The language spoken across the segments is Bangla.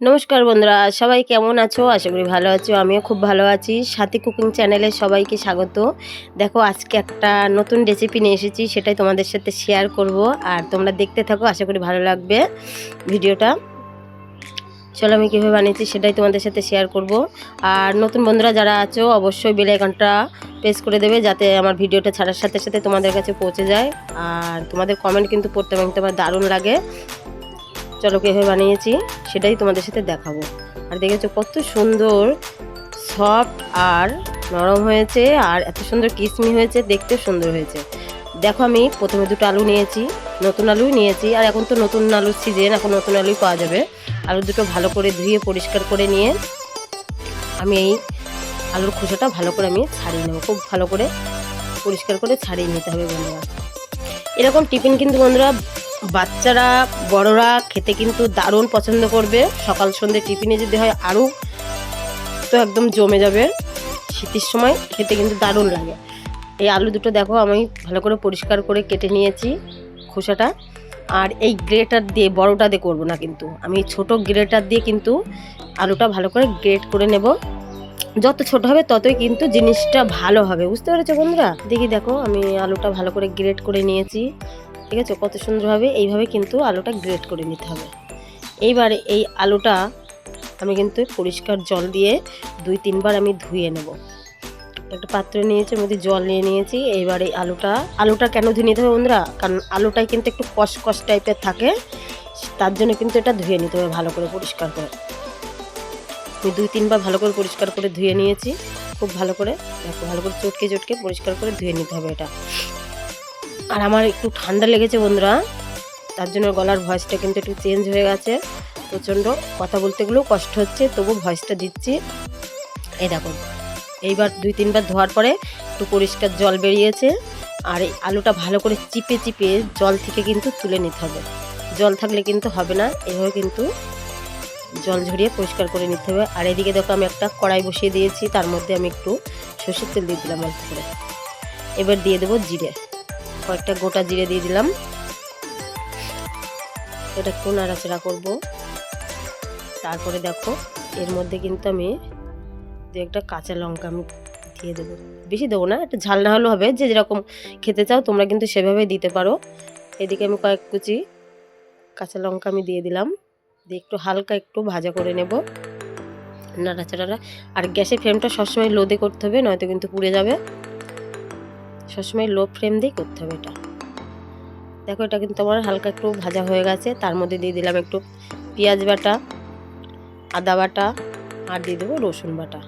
নমস্কার বন্ধুরা, সবাই কেমন আছো? আশা করি ভালো আছো, আমিও খুব ভালো আছি। সাথী কুকিং চ্যানেলে সবাইকে স্বাগত। দেখো, আজকে একটা নতুন রেসিপি নিয়ে এসেছি, সেটাই তোমাদের সাথে শেয়ার করব। আর তোমরা দেখতে থাকো, আশা করি ভালো লাগবে ভিডিওটা। চলো, আমি কীভাবে বানিয়েছি, সেটাই তোমাদের সাথে শেয়ার করব। আর নতুন বন্ধুরা যারা আছো, অবশ্যই বেল আইকনটা প্রেস করে দেবে, যাতে আমার ভিডিওটা ছাড়ার সাথে সাথে তোমাদের কাছে পৌঁছে যায়। আর তোমাদের কমেন্ট কিন্তু পড়তে কিন্তু আমার দারুণ লাগে। চলো কীভাবে বানিয়েছি, সেটাই তোমাদের সাথে দেখাবো। আর দেখেছ কত সুন্দর সফট আর নরম হয়েছে, আর এত সুন্দর কিসমি হয়েছে দেখতে সুন্দর হয়েছে। দেখো আমি প্রথমে দুটো আলু নিয়েছি, নতুন আলুই নিয়েছি, আর এখন তো নতুন আলুর সিজন, এখন নতুন আলুই পাওয়া যাবে। আলু দুটো ভালো করে ধুয়ে পরিষ্কার করে নিয়ে আমি এই আলুর খোসাটা ভালো করে আমি ছাড়িয়ে নেব। খুব ভালো করে পরিষ্কার করে ছাড়িয়ে নিতে হবে বন্ধুরা। এরকম টিফিন কিন্তু বন্ধুরা বাচ্চারা, বড়রা খেতে কিন্তু দারুণ পছন্দ করবে। সকাল সন্ধ্যে টিফিনে যদি হয় আরও তো একদম জমে যাবে। শীতের সময় খেতে কিন্তু দারুণ লাগে। এই আলু দুটো দেখো, আমি ভালো করে পরিষ্কার করে কেটে নিয়েছি খোসাটা। আর এই গ্রেটার দিয়ে, বড়টা দিয়ে করব না কিন্তু। আমি ছোট গ্রেটার দিয়ে কিন্তু আলুটা ভালো করে গ্রেট করে নেব। যত ছোট হবে, ততই কিন্তু জিনিসটা ভালো হবে। বুঝতে পেরেছ বন্ধুরা? দেখি দেখো, আমি আলুটা ভালো করে গ্রেট করে নিয়েছি। ঠিক আছে, কত সুন্দরভাবে এইভাবে কিন্তু আলুটা গ্রেট করে নিতে হবে। এইবারে এই আলুটা আমি কিন্তু পরিষ্কার জল দিয়ে দুই, তিনবার আমি ধুয়ে নেব। একটা পাত্র নিয়েছি মধ্যে জল নিয়ে নিয়েছি, এইবার এই আলুটা আলুটা কেন ধুয়ে নিতে হবে বন্ধুরা? কারণ আলুটাই কিন্তু একটু কষ টাইপের থাকে, তার জন্য কিন্তু এটা ধুয়ে নিতে হবে ভালো করে পরিষ্কার করে। আমি দুই, তিনবার ভালো করে পরিষ্কার করে ধুয়ে নিয়েছি, খুব ভালো করে ভালো করে চটকে চটকে পরিষ্কার করে ধুয়ে নিতে হবে এটা। আর আমার একটু ঠান্ডা লেগেছে বন্ধুরা। তার জন্য গলার ভয়েসটা কিন্তু একটু চেঞ্জ হয়ে গেছে। প্রচণ্ড কথা বলতে গেলেও কষ্ট হচ্ছে, তবু ভয়েসটা দিচ্ছি। এই দেখো, এইবার দুই তিনবার ধোয়ার পরে একটু পরিষ্কার জল বেরিয়েছে। আর এই আলুটা ভালো করে চিপে চিপে জল থেকে কিন্তু তুলে নিতে হবে। জল থাকলে কিন্তু হবে না, এভাবে কিন্তু জল ঝরিয়ে পরিষ্কার করে নিতে হবে। আর এদিকে দেখো, আমি একটা কড়াই বসিয়ে দিয়েছি, তার মধ্যে আমি একটু সর্ষের তেল দিয়ে দিলাম অল্প করে। এবার দিয়ে দেবো জিরে। কয়েকটা গোটা জিরে দিয়ে দিলাম। এটা একটু নাড়াচাড়া করব। তারপরে দেখো, এর মধ্যে কিন্তু আমি দু একটা কাঁচা লঙ্কা আমি দিয়ে দেবো। বেশি দেবো না, একটা ঝাল না হলেও হবে। যে যেরকম খেতে চাও, তোমরা কিন্তু সেভাবে দিতে পারো। এদিকে আমি কয়েক কুচি কাঁচা লঙ্কা আমি দিয়ে দিলাম। দিয়ে একটু হালকা একটু ভাজা করে নেব। নাড়াচাড়া, আর গ্যাসের ফ্লেমটা সবসময় লোদে করতে হবে, নয়তো কিন্তু পুড়ে যাবে। সবসময় লো ফ্লেম দিয়েই করতে হবে এটা। দেখো, এটা কিন্তু আমার হালকা একটু ভাজা হয়ে গেছে। তার মধ্যে দিয়ে দিলাম একটু পেঁয়াজ বাটা, আদা বাটা আর দিয়ে দেবো রসুন বাটা।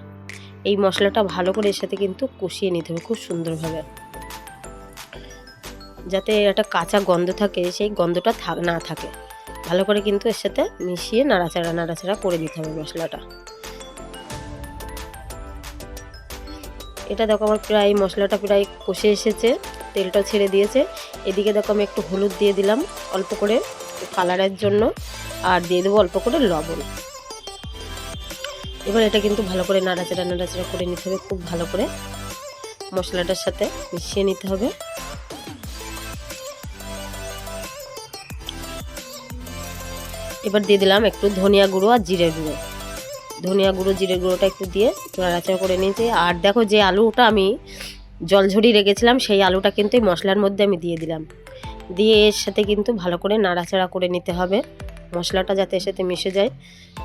এই মশলাটা ভালো করে এর সাথে কিন্তু কষিয়ে নিতে হবে খুব সুন্দরভাবে। যাতে একটা কাঁচা গন্ধ থাকে, সেই গন্ধটা না থাকে। ভালো করে কিন্তু এর সাথে মিশিয়ে নাড়াচাড়া নাড়াচাড়া করে দিতে হবে মশলাটা। এটা দেখো আমার প্রায় মশলাটা প্রায় কষে এসেছে, তেলটা ছেড়ে দিয়েছে। এদিকে দেখো আমি একটু হলুদ দিয়ে দিলাম অল্প করে কালারের জন্য, আর দিয়ে দেবো অল্প করে লবণ। এবার এটা কিন্তু ভালো করে নাড়াচাড়া নাড়াচাড়া করে নিতে হবে, খুব ভালো করে মশলাটার সাথে মিশিয়ে নিতে হবে। এবার দিয়ে দিলাম একটু ধনিয়া গুঁড়ো আর জিরে গুঁড়ো। ধনিয়া গুঁড়ো, জিরে গুঁড়োটা একটু দিয়ে নাড়াচাড়া করে নিয়েছি। আর দেখো যে আলুটা আমি জল ঝরিয়ে রেখেছিলাম, সেই আলুটা কিন্তু এই মশলার মধ্যে আমি দিয়ে দিলাম। দিয়ে এর সাথে কিন্তু ভালো করে নাড়াচাড়া করে নিতে হবে। মশলাটা যাতে এর সাথে মিশে যায়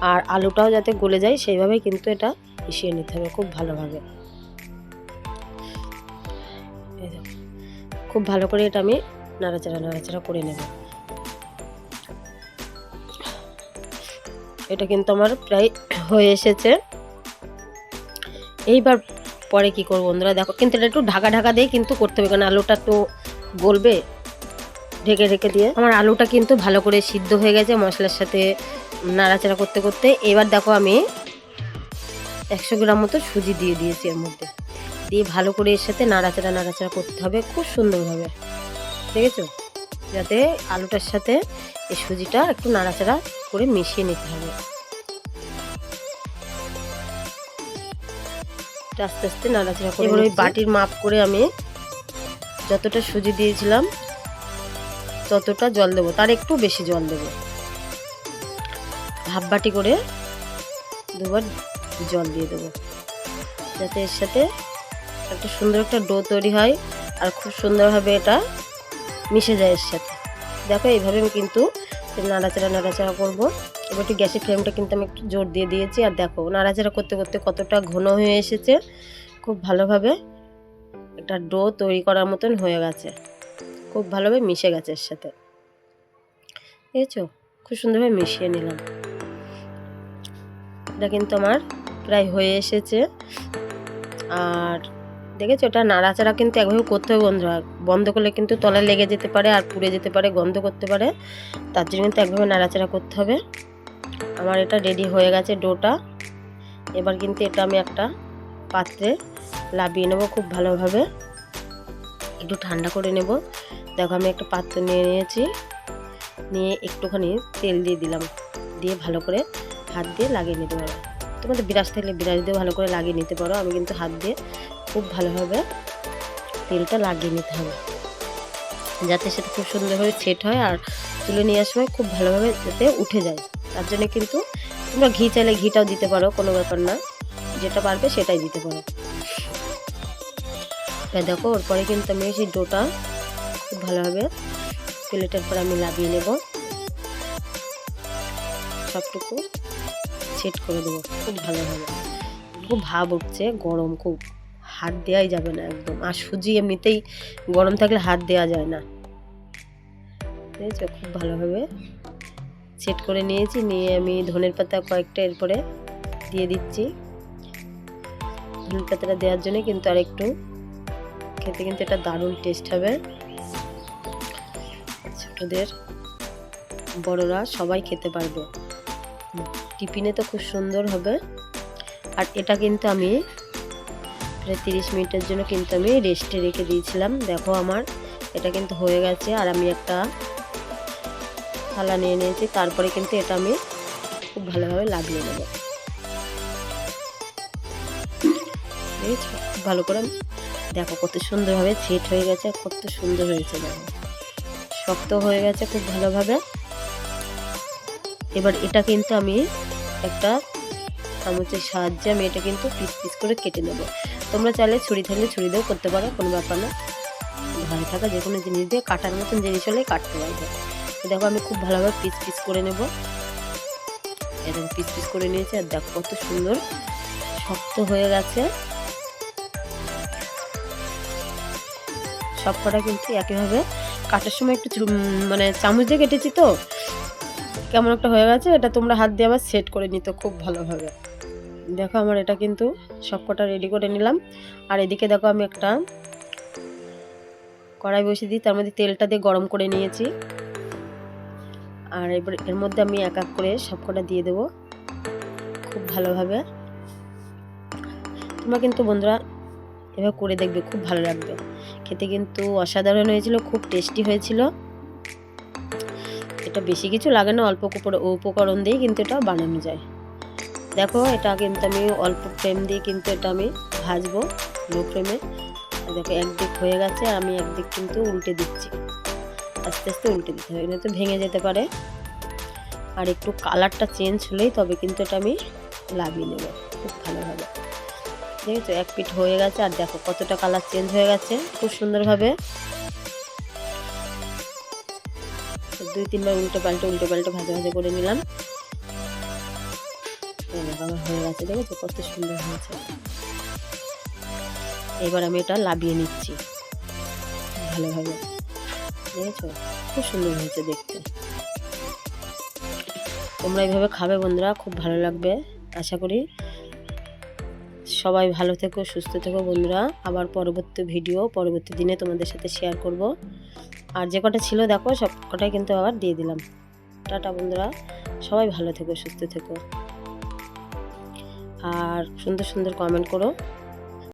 আর আলুটাও যাতে গলে যায়, সেইভাবে কিন্তু এটা মিশিয়ে নিতে হবে খুব ভালোভাবে। খুব ভালো করে এটা আমি নাড়াচাড়া নাড়াচাড়া করে নেব। এটা কিন্তু আমার প্রায় হয়ে এসেছে। এইবার পরে কি করব বন্ধুরা? দেখো, কিন্তু এটা একটু ঢাকা ঢাকা দিয়ে কিন্তু করতে হবে, কারণ আলুটা একটু গলবে ঢেকে ঢেকে দিয়ে। আমার আলুটা কিন্তু ভালো করে সিদ্ধ হয়ে গেছে মশলার সাথে নাড়াচাড়া করতে করতে। এবার দেখো আমি একশো গ্রাম মতো সুজি দিয়ে দিয়েছি এর মধ্যে। দিয়ে ভালো করে এর সাথে নাড়াচাড়া নাড়াচাড়া করতে হবে খুব সুন্দরভাবে। দেখেছ? যাতে আলুটার সাথে এই সুজিটা একটু নাড়াচাড়া করে মিশিয়ে নিতে হবে। আস্তে আস্তে নাড়াচাড়া করে এবার ওই বাটির মাপ করে আমি যতটা সুজি দিয়েছিলাম ততটা জল দেবো তার একটু বেশি জল দেবো। হাফ বাটি করে দুবার জল দিয়ে দেবো। যাতে এর সাথে একটা সুন্দর একটা ডো তৈরি হয় আর খুব সুন্দরভাবে এটা মিশে যায় এর সাথে। দেখো এইভাবে আমি কিন্তু নাড়াচাড়া নাড়াচাড়া করব। এবার একটু গ্যাসের ফ্লেমটা কিন্তু আমি একটু জোর দিয়ে দিয়েছি। আর দেখো, নাড়াচাড়া করতে করতে কতটা ঘন হয়ে এসেছে, খুব ভালোভাবে একটা ডো তৈরি করার মতন হয়ে গেছে। খুব ভালোভাবে মিশে গেছে এর সাথে। বুঝেছ খুব সুন্দরভাবে মিশিয়ে নিলাম। এটা কিন্তু আমার প্রায় হয়ে এসেছে। আর দেখেছ, এটা নাড়াচাড়া কিন্তু একভাবে করতে হবে বন্ধুরা। বন্ধ করলে কিন্তু তলায় লেগে যেতে পারে আর পুড়ে যেতে পারে, গন্ধ করতে পারে। তার জন্য কিন্তু একভাবে নাড়াচাড়া করতে হবে। আমার এটা রেডি হয়ে গেছে ডোটা। এবার কিন্তু এটা আমি একটা পাত্রে লাবিয়ে নেব খুব ভালোভাবে। একটু ঠান্ডা করে নেব। দেখো আমি একটা পাত্র নিয়ে নিয়েছি। নিয়ে একটুখানি তেল দিয়ে দিলাম। দিয়ে ভালো করে হাত দিয়ে লাগিয়ে নিতে পারো। তোমাদের বিরাজ থাকলে বিরাজ দিয়ে ভালো করে লাগিয়ে নিতে পারো। আমি কিন্তু হাত দিয়ে খুব ভালোভাবে তেলটা লাগিয়ে নিতে হবে। যাতে সেটা খুব সুন্দরভাবে সেট হয় আর তুলে নেওয়ার সময় খুব ভালোভাবে যাতে উঠে যায়। তার জন্য কিন্তু তোমরা ঘি চাইলে ঘিটাও দিতে পারো, কোনো ব্যাপার না। যেটা পারবে সেটাই দিতে পারো। এবার দেখো ওর পরে কিন্তু আমি সেই ডোটা, খুব ভালোভাবে প্লেটের পর আমি লাভিয়ে নেব। সবটুকু সেট করে দেবো। খুব ভালোভাবে খুব ভাব উঠছে, গরম খুব। হাত দেওয়াই যাবে না একদম। আর সুজি এমনিতেই গরম থাকলে হাত দেওয়া যায় না। খুব ভালোভাবে সেট করে নিয়েছি, নিয়ে আমি ধনের পাতা কয়েকটা এরপরে দিয়ে দিচ্ছি। ধনের পাতাটা দেওয়ার জন্য কিন্তু আর একটু খেতে কিন্তু এটা দারুণ টেস্ট হবে। ছোটদের, বড়রা সবাই খেতে পারবে। টিফিনে তো খুব সুন্দর হবে। আর এটা কিন্তু আমি প্রায় তিরিশ মিনিটের জন্য কিন্তু আমি রেস্টে রেখে দিয়েছিলাম। দেখো আমার, এটা কিন্তু হয়ে গেছে। আর আমি একটা থালা নিয়ে নিয়েছি, তারপরে কিন্তু এটা আমি খুব ভালোভাবে লাগিয়ে নেব। ভালো করে দেখো কত সুন্দরভাবে সেট হয়ে গেছে, কত সুন্দর হয়েছে দেখো। শক্ত হয়ে গেছে খুব ভালোভাবে। এবার এটা কিন্তু আমি একটা চামচের সাহায্যে আমি এটা কিন্তু পিস পিস করে কেটে নেব। তোমরা চাইলে ছুরি থাকলে ছুরি দিয়েও করতে পারো, কোনো ব্যাপার না। ঘরে থাকা যে কোনো জিনিস দিয়ে কাটার মতন জিনিস হলেই কাটতে পারবে। দেখো আমি খুব ভালোভাবে পিস পিস করে নেব। এরকম পিস পিস করে নিয়েছি আর দেখো কত সুন্দর শক্ত হয়ে গেছে। সব কটা কিন্তু একইভাবে কাটার সময় একটু মানে চামচ দিয়ে কেটেছি তো, কেমন একটা হয়ে গেছে, এটা তোমরা হাত দিয়ে আবার সেট করে নিত খুব ভালোভাবে। দেখো আমার এটা কিন্তু সব কটা রেডি করে নিলাম। আর এদিকে দেখো আমি একটা কড়াই বসিয়ে দিই, তার মধ্যে তেলটা দিয়ে গরম করে নিয়েছি। আর এবার এর মধ্যে আমি এক এক করে সবকটা দিয়ে দেবো খুব ভালোভাবে। তোমরা কিন্তু বন্ধুরা এবার করে দেখবে, খুব ভালো লাগবে। খেতে কিন্তু অসাধারণ হয়েছিল, খুব টেস্টি হয়েছিল। এটা বেশি কিছু লাগে না, অল্প উপকরণ দিয়ে কিন্তু এটা বানানো যায়। দেখো, এটা কিন্তু আমি অল্প ফ্লেম দিয়ে কিন্তু এটা আমি ভাজবো লো ফ্লেমে দেখো, একদিক হয়ে গেছে, আমি একদিক কিন্তু উল্টে দিচ্ছি। আস্তে আস্তে উল্টে দিতে হবে তো ভেঙে যেতে পারে। আর একটু কালারটা চেঞ্জ হলেই তবে কিন্তু এটা আমি লাগিয়ে নেব। খুব ভালোভাবে। দেখেছ? এক পিঠ হয়ে গেছে। আর দেখো কতটা কালার চেঞ্জ হয়ে গেছে। খুব সুন্দরভাবে। দুই তিনবার উল্টো পাল্টে উল্টো পাল্টে ভাজা ভাজা করে নিলাম। হয়ে গেছে। দেখেছ? কত সুন্দর হয়েছে। এবার আমি এটা লাভিয়ে নিচ্ছি। ভালোভাবে। দেখেছ খুব সুন্দর হয়েছে দেখতে। তোমরা এইভাবে খাবে বন্ধুরা, খুব ভালো লাগবে, আশা করি। সবাই ভালো থেকো, সুস্থ থেকো বন্ধুরা। আবার পরবর্তী ভিডিও পরবর্তী দিনে তোমাদের সাথে শেয়ার করব। আর যে কটা ছিল, দেখো, সব কটাই কিন্তু আবার দিয়ে দিলাম। টাটা বন্ধুরা, সবাই ভালো থেকো, সুস্থ থেকো। আর সুন্দর সুন্দর কমেন্ট করো।